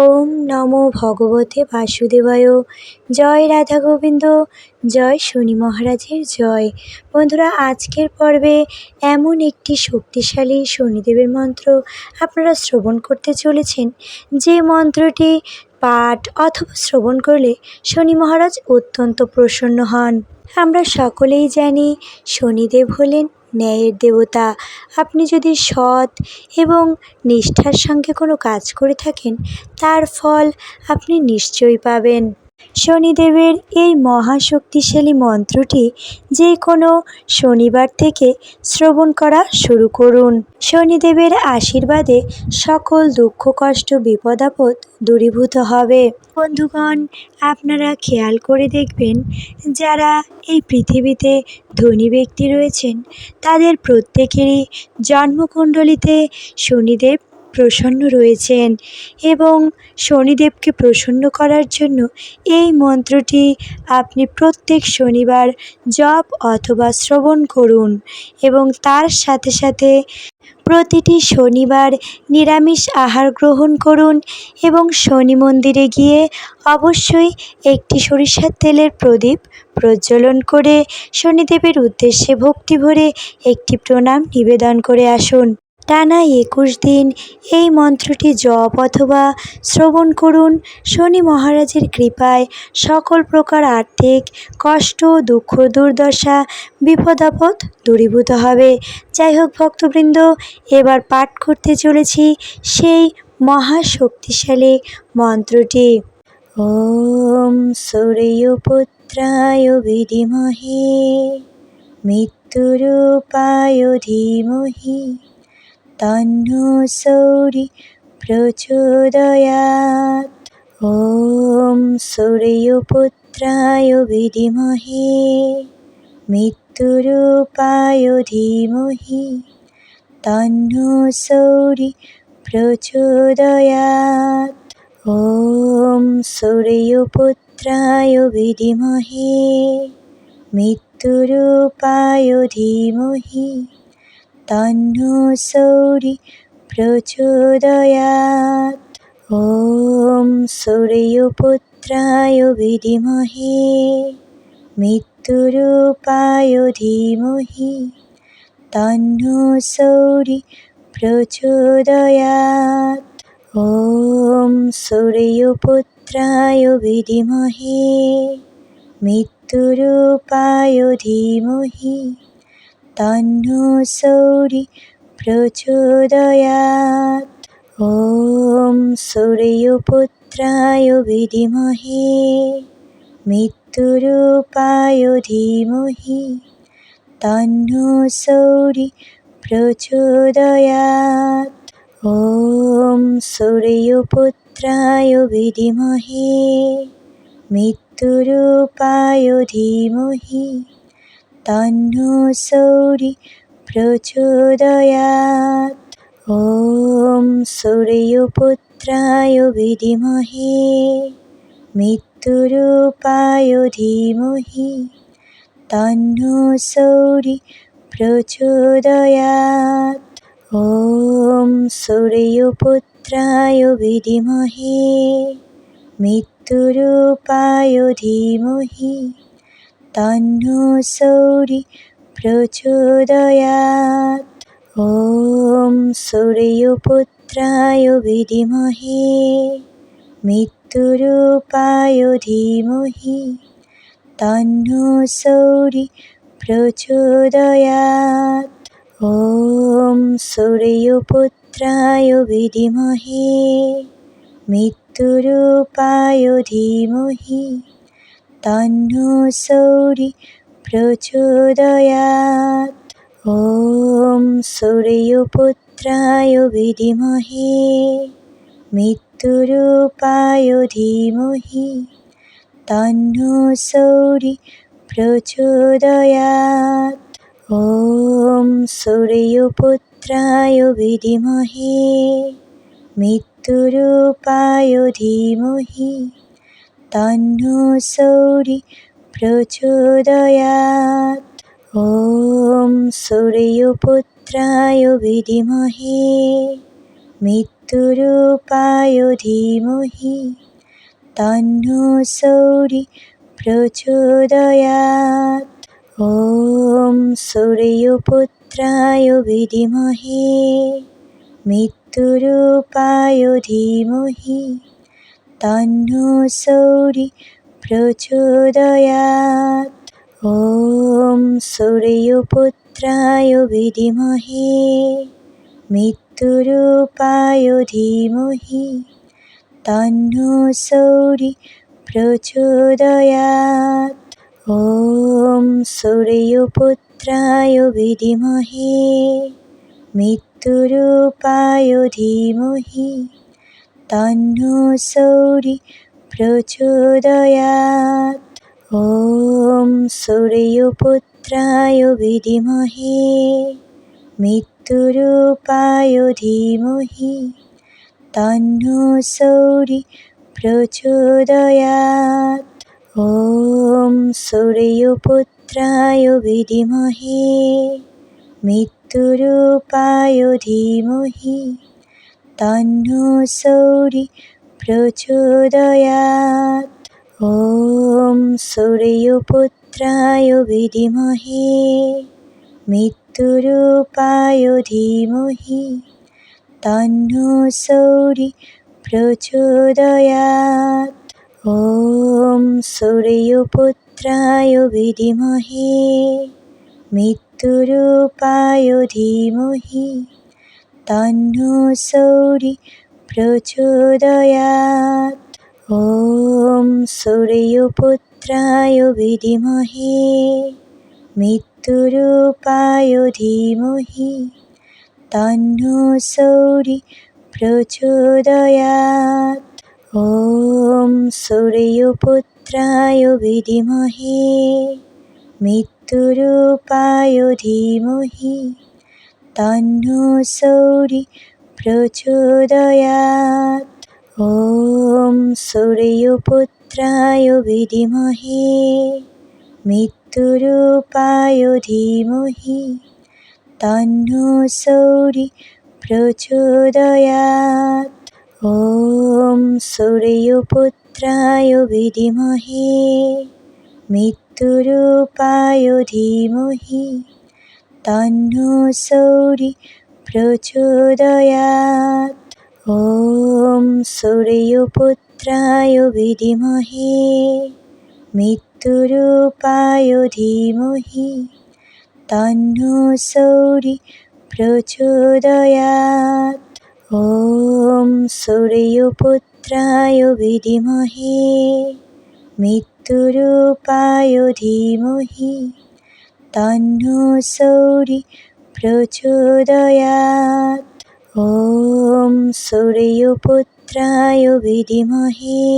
ওম নমো ভগবতে বাসুদেবায়। জয় রাধা গোবিন্দ, জয় শনি মহারাজের জয়। বন্ধুরা, আজকের পর্বে এমন একটি শক্তিশালী শনিদেবের মন্ত্র আপনারা শ্রবণ করতে চলেছেন। যে মন্ত্রটি পাঠ অথবা শ্রবণ করলে শনি মহারাজ অত্যন্ত প্রসন্ন হন। আমরা সকলেই জানি শনিদেব হলেন ন্যায়ের দেবতা, আপনি যদি সৎ এবং নিষ্ঠার সঙ্গে কোনো কাজ করে থাকেন, তার ফল আপনি নিশ্চয়ই পাবেন। শনিদেবের এই মহাশক্তিশালী মন্ত্রটি যে কোনো শনিবার থেকে শ্রবণ করা শুরু করুন। শনিদেবের আশীর্বাদে সকল দুঃখ, কষ্ট, বিপদ, আপদ দূরীভূত হবে। বন্ধুগণ, আপনারা খেয়াল করে দেখবেন, যারা এই পৃথিবীতে ধনী ব্যক্তি রয়েছেন, তাদের প্রত্যেকেরই জন্মকুণ্ডলিতে শনিদেব প্রসন্ন রয়েছেন এবং শনিদেবকে প্রসন্ন করার জন্য এই মন্ত্রটি আপনি প্রত্যেক শনিবার জপ অথবা শ্রবণ করুন এবং তার সাথে সাথে প্রতিটি শনিবার নিরামিষ আহার গ্রহণ করুন এবং শনি মন্দিরে গিয়ে অবশ্যই একটি সরিষার তেলের প্রদীপ প্রজ্বলন করে শনিদেবের উদ্দেশ্যে ভক্তি ভরে একটি প্রণাম নিবেদন করে আসুন। টানা একুশ দিন এই মন্ত্রটি জপ অথবা শ্রবণ করুন। শনি মহারাজের কৃপায় সকল প্রকার আর্থিক কষ্ট, দুঃখ, দুর্দশা বিপদাপদ দূরীভূত হবে। যাই হোক ভক্তবৃন্দ, এবার পাঠ করতে চলেছি সেই মহাশক্তিশালী মন্ত্রটি। ওম সূর্যপুত্রায় বিধিমহে, মৃত্যুরূপায় ধীমহি। তন্নো সৌরি প্রচোদয়াৎ ওম সূর্যপুত্রায় বিধিমহে মৃত্যুরূপায় ধীমহি তন্নো সৌরি প্রচোদয়াৎ ওম সূর্যপুত্রায় বিধিমহে মৃত্যুরূপায় ধীমহি তন্নো সৌরি প্রচোদয়াৎ ওম সূর্যপুত্রায় বিধিমহে মৃত্যুরূপায় ধীমহি তন্নো সৌরি প্রচোদয়াৎ ওম সূর্যপুত্রায় বিধিমহে মৃত্যুরূপায় ধীমহি তন্নো সৌরি প্রচোদয়াৎ ওম সূর্যপুত্রায় বিধিমহে মৃত্যুরূপায় ধীমহি তন্নো সৌরি প্রচোদয়াৎ ওম সূর্যপুত্রায় বিধিমহে মৃত্যুরূপায় ধীমহি তন্নো সৌরি প্রচোদয়াৎ ওম সূর্যপুত্রায় বিধিমহে, মৃত্যুরূপায় ধীমহি। তন্নো সৌরি প্রচোদয়াৎ ওম সূর্যপুত্রায় বিধিমহে, মৃত্যুরূপায় ধীমহি। তন্নো সৌরি প্রচোদয়াৎ ওম সূর্যপুত্রায় বিধিমহে মৃত্যুরূপায় ধীমহি তন্নো সৌরি প্রচোদয়াৎ ওম সূর্যপুত্রায় বিধিমহে মৃত্যুরূপায় ধীমহি তন্নো সৌরি প্রচোদয়াৎ ওম সূর্যপুত্রায় বিধিমহে মৃত্যুরূপায় ধীমহি তন্নো সৌরি প্রচোদয়াৎ ওম সূর্যপুত্রায় বিধিমহে মৃত্যুরূপায় ধীমহি তন্নো সৌরি প্রচোদয়াৎ ওম সূর্যপুত্রায় বিধিমহে মৃত্যু মৃত্যুরূপায় ধীমহি তন্ন সৌরি প্রচোদয়াৎ ॐ सूर्यपुत्राय विद्महे মৃত্যুরূপায় ধীমহি তন্ন সৌরি প্রচোদয়াত ওম সূর্যপুত্রায় বিধিমহে মৃত্যুরূপায় ধীমহি তন্ন সৌরি প্রচোদয়াত ওম সূর্যপুত্রায় বিধিমহে মৃত্যুরূপায় ধীমহি তন্ন সৌরি প্রচোদয়াত ওম সূর্যপুত্রায় বিধিমহে মৃত্যুরূপায় ধীমহি তন্ন সৌরি প্রচোদয়াত ওম সূর্যপুত্রায় বিধিমহে মৃত্যুরূপায় ধীমহি তন্ন সৌরি প্রচোদয়াৎ ॐ सूर्यपुत्राय विद्महे মৃত্যুরূপায় ধীমহি তন্ন সৌরি প্রচোদয়াৎ ॐ सूर्यपुत्राय विद्महे মৃত্যুরূপায় ধীমহি তন্ন সৌরি প্রচোদয়াৎ ॐ सूर्यपुत्राय विद्महे মৃত্যুরূপায় ধীমহি তন্ন সৌরি প্রচোদয়াৎ ॐ सूर्यपुत्राय विद्महे মৃত্যুরূপায় ধীমহি তন্ন সৌরি প্রচোদয়াৎ ॐ सूर्यपुत्राय विद्महे মৃত্যুরূপায় ধীমহি তন্ন সৌরি প্রচোদয়াৎ ॐ सूर्यपुत्राय विद्महे মৃত্যুরূপায় ধীমহি তন্ন সৌরি প্রচোদয়াৎ ॐ सूर्यपुत्राय विद्महे মৃত্যুরূপায় ধীমহি তন্ন সৌরি প্রচোদয়াৎ ॐ सूर्यपुत्राय विद्महे মৃত্যুরূপায় ধীমহি তন্ন সৌরি প্রচোদয়াৎ ॐ सूर्यपुत्राय विद्महे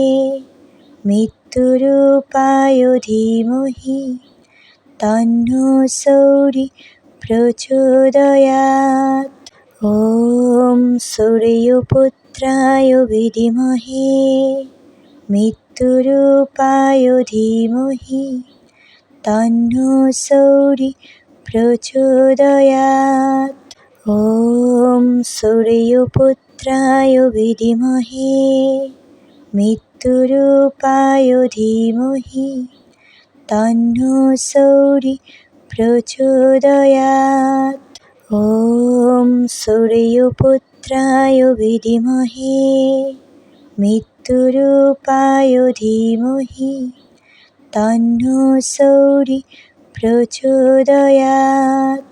মৃত্যুরূপায় ধীমহি তন্ন সৌরি প্রচোদয়াৎ ॐ सूर्यपुत्राय विद्महे মৃত্যুরূপায় ধীমহি তন্ন সৌরি প্রচোদয়াৎ ॐ सूर्यपुत्राय विद्महे মৃত্যুরূপায় ধীমহি তন্ন সৌরি প্রচোদয়াৎ ॐ सूर्यपुत्राय विद्महे মৃত্যুরূপায় ধীমহি তন্ন সৌরি প্রচোদয়াত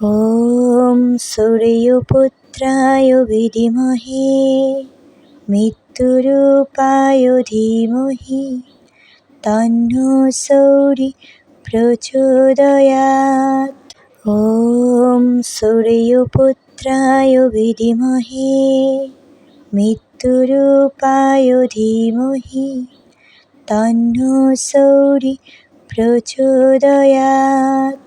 ওম সূর্যপুত্রায় বিধিমহে মৃত্যুরূপায় ধীমহি তন্ন সৌরি প্রচোদয়াত ওম সূর্যপুত্রায় বিধিমহে মৃত্যুরূপায় ধীমহি তন্ন সৌরি প্রচোদয়াত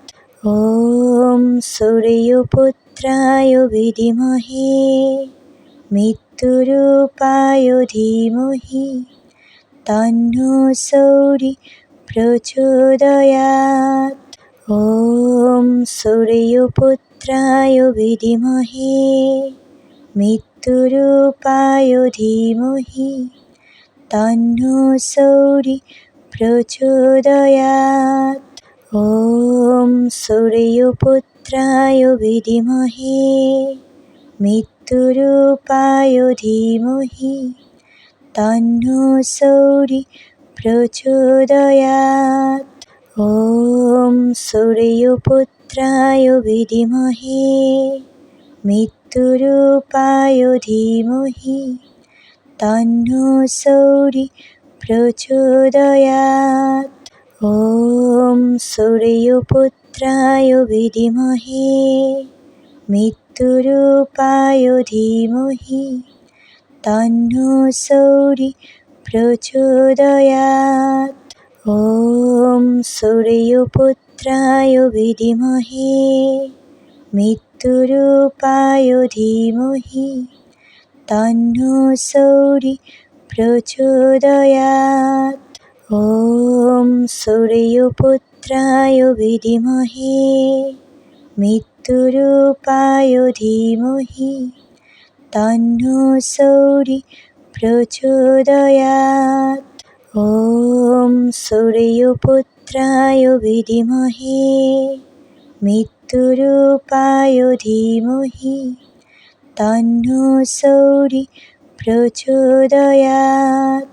ওম সূর্যপুত্রায় বিধিমহে মৃত্যুরূপায় ধীমহি তন্ন সৌরি প্রচোদয়াত ওম সূর্যপুত্রায় বিধিমহে মৃত্যুরূপায় ধীমহি তন্নো সৌরি প্রচোদয়াৎ ॐ सूर्यपुत्राय विद्महे মৃত্যুরূপায় ধীমহি তন্নো সৌরি প্রচোদয়াৎ ॐ सूर्यपुत्राय विद्महे মৃত্যুরূপায় ধীমহি তন্নো সৌরি প্রচোদয়াৎ ॐ सूर्यपुत्राय विद्महे মৃত্যুরূপায় ধীমহি তন্নো সৌরি প্রচোদয়াৎ ॐ सूर्यपुत्राय विद्महे মৃত্যুরূপায় ধীমহি তন্নো সৌরি প্রচোদয়াৎ ॐ सूर्यपुत्राय विद्महे মৃত্যুরূপায় ধীমহি তন্নো সৌরি প্রচোদয়াৎ ॐ सूर्यपुत्राय विद्महे মৃত্যুরূপায় ধীমহি তন্নো সৌরি প্রচোদয়াৎ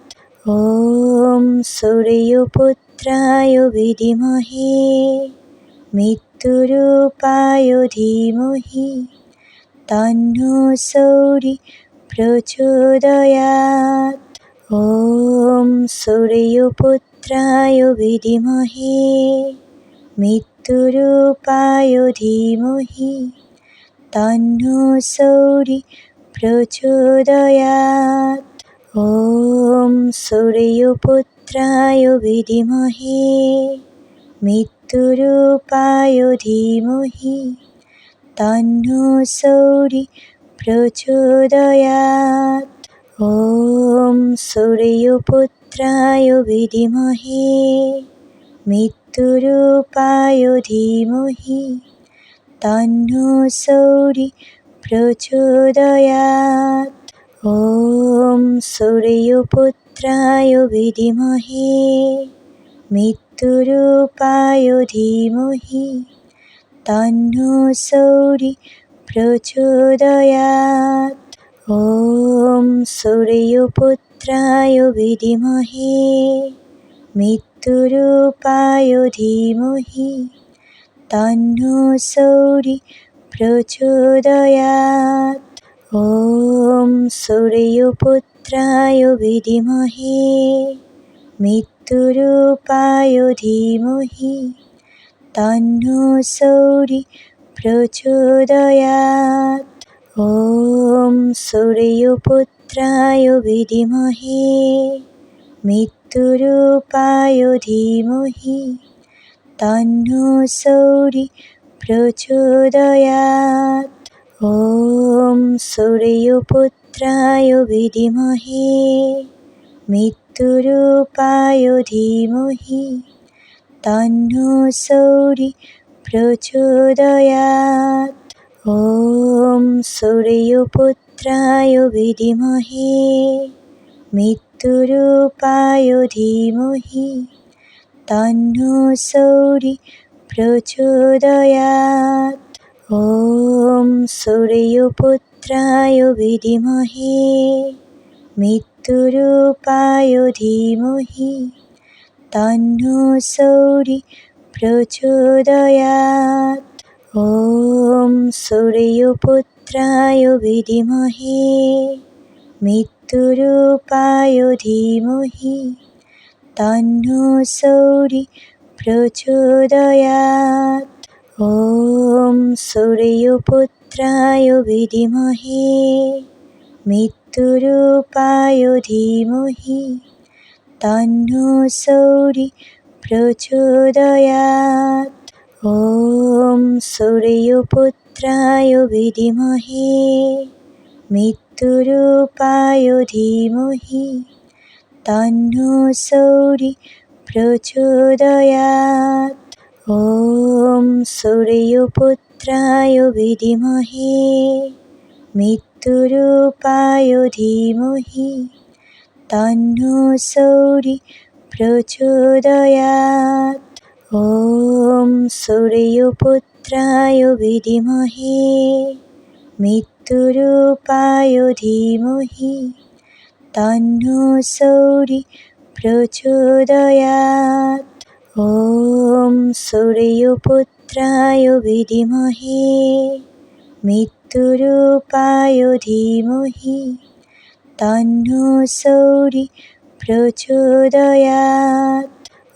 ॐ सूर्यपुत्राय विद्महे মৃত্যুরূপায় ধীমহি তন্নো সৌরি প্রচোদয়াৎ ॐ सूर्यपुत्राय विद्महे মৃত্যুরূপায় ধীমহি তন্নো সৌরি প্রচোদয়াৎ ॐ सूर्यपुत्राय विद्महे মৃত্যুরূপায় ধীমহি তন্নো সৌরি প্রচোদয়াৎ ॐ सूर्यपुत्राय विद्महे মৃত্যুরূপায় ধীমহি তন্নো সৌরি প্রচোদয়াৎ ॐ सूर्यपुत्राय विद्महे মৃত্যুরূপায় ধীমহি তন্নো সৌরি প্রচোদয়াৎ ॐ सूर्यपुत्राय विद्महे মৃত্যুরূপায় ধীমহি তন্নো সৌরি প্রচোদয়াৎ ॐ सूर्यपुत्राय विद्महे মৃত্যুরূপায় ধীমহি তন্নো সৌরি প্রচোদয়াৎ ॐ सूर्यपुत्राय विद्महे মৃত্যুরূপায় ধীমহি তন্নো সৌরি প্রচোদয়াৎ ॐ सूर्यपुत्राय विद्महे মৃত্যুরূপায় ধীমহি তন্নো সৌরি প্রচোদয়াৎ ॐ सूर्यपुत्राय विद्महे মৃত্যুরূপায় ধীমহি তন্নো সৌরি প্রচোদয়াৎ ॐ सूर्यपुत्राय विद्महे মৃত্যুরূপায় ধীমহি তন্নো সৌরি প্রচোদয়াৎ ॐ सूर्यपुत्राय विद्महे মৃত্যুরূপায় ধীমহি তন্নো সৌরি প্রচোদয়াৎ ॐ सूर्यपुत्राय विद्महे মৃত্যুরূপায় ধীমহি তন্নো সৌরি প্রচোদয়াৎ ॐ सूर्यपुत्राय विद्महे মৃত্যুরূপায় ধীমহি তন্নো সৌরি প্রচোদয়াৎ ॐ सूर्यपुत्राय विद्महे মৃত্যু মৃত্যুরূপায় ধীমহি তন্নো সৌরি প্রচোদয়াৎ ॐ सूर्यपुत्राय विद्महे মৃত্যুরূপায় ধীমহি তন্নো সৌরি প্রচোদয়াৎ ॐ सूर्यपुत्राय विद्महे মৃত্যুরূপায় ধীমহি তন্নো সৌরি প্রচোদয়াৎ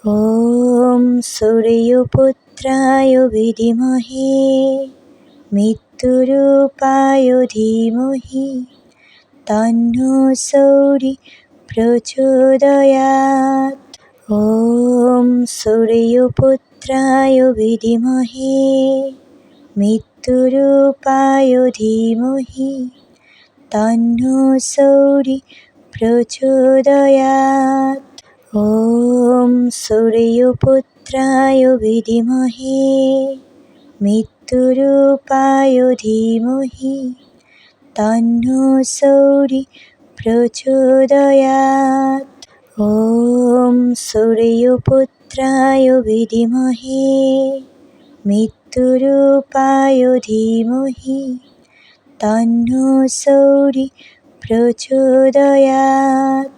ॐ सूर्यपुत्राय विद्महे মৃত্যুরূপায় ধীমহি তন্নো সৌরি প্রচোদয়াৎ ॐ सूर्यपुत्राय विद्महे মৃত্যুরূপায় ধীমহি তন্নো সৌরি প্রচোদয়াৎ ॐ सूर्यपुत्राय विद्महे মৃত্যুরূপায় ধীমহি তন্নো সৌরি প্রচোদয়াৎ ॐ सूर्यपुत्राय विद्महे মৃত্যুরূপায় ধীমহি তন্নো সৌরি প্রচোদয়াৎ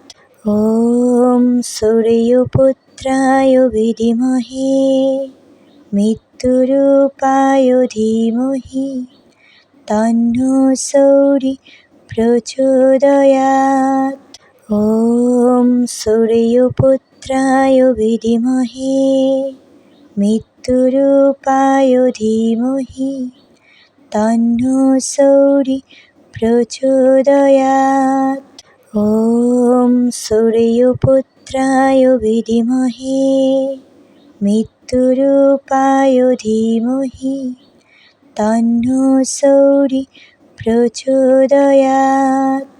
ॐ सूर्यपुत्राय विद्महे মৃত্যুরূপায় ধীমহি তন্নো সৌরি প্রচোদয়াৎ ॐ सूर्यपुत्राय विद्महे মৃত্যুরূপায় ধীমহি তন্নো সৌরি প্রচোদয়াৎ ॐ सूर्यपुत्राय विद्महे মৃত্যুরূপায় ধীমহি তন্নো সৌরি প্রচোদয়াৎ